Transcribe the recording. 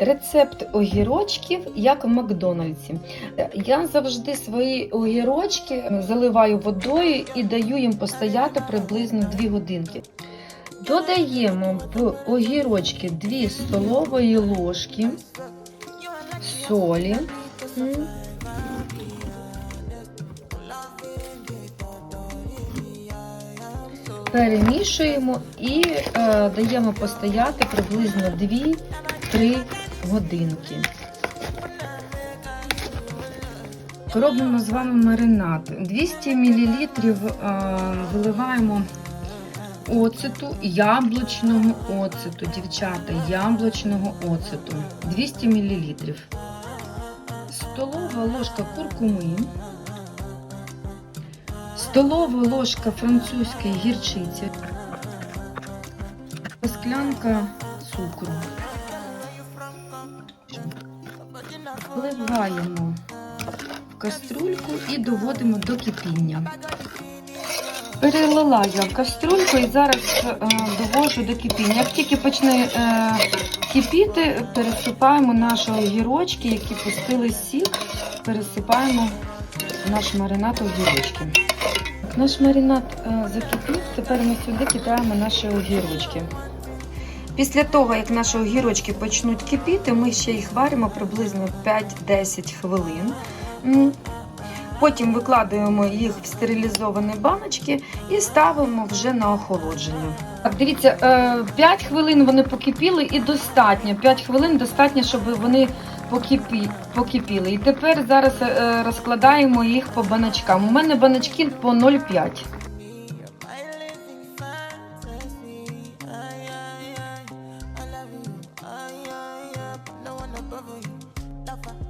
Рецепт огірочків, як в Макдональдсі. Е, Я завжди свої огірочки заливаю водою і даю їм постояти приблизно 2 годинки. Додаємо в огірочки 2 столової ложки солі. Перемішуємо і е, даємо постояти приблизно 2-3 годинки. Робимо з вами маринад. 200 мл виливаємо оцету, яблучного оцету, дівчата, яблучного оцету. 200 мл. Столова ложка куркуми. Столова ложка французької гірчиці. Склянка цукру. Вливаємо в каструльку і доводимо до кипіння. Перелила я в каструльку і зараз е, довожу до кипіння. Як тільки почне е, кипіти, пересипаємо наші огірочки, які пустили сік, пересипаємо наш маринад огірочки. Наш маринад е, закипів, тепер ми сюди кидаємо наші огірочки. Після того, як наші огірочки почнуть кипіти, ми ще їх варимо приблизно 5-10 хвилин. Потім викладаємо їх в стерилізовані баночки і ставимо вже на охолодження. Так, дивіться, 5 хвилин вони покипіли і достатньо. 5 хвилин достатньо, щоб вони покипіли. І тепер зараз е, розкладаємо їх по баночкам. У мене баночки по 0,5. over you, lover.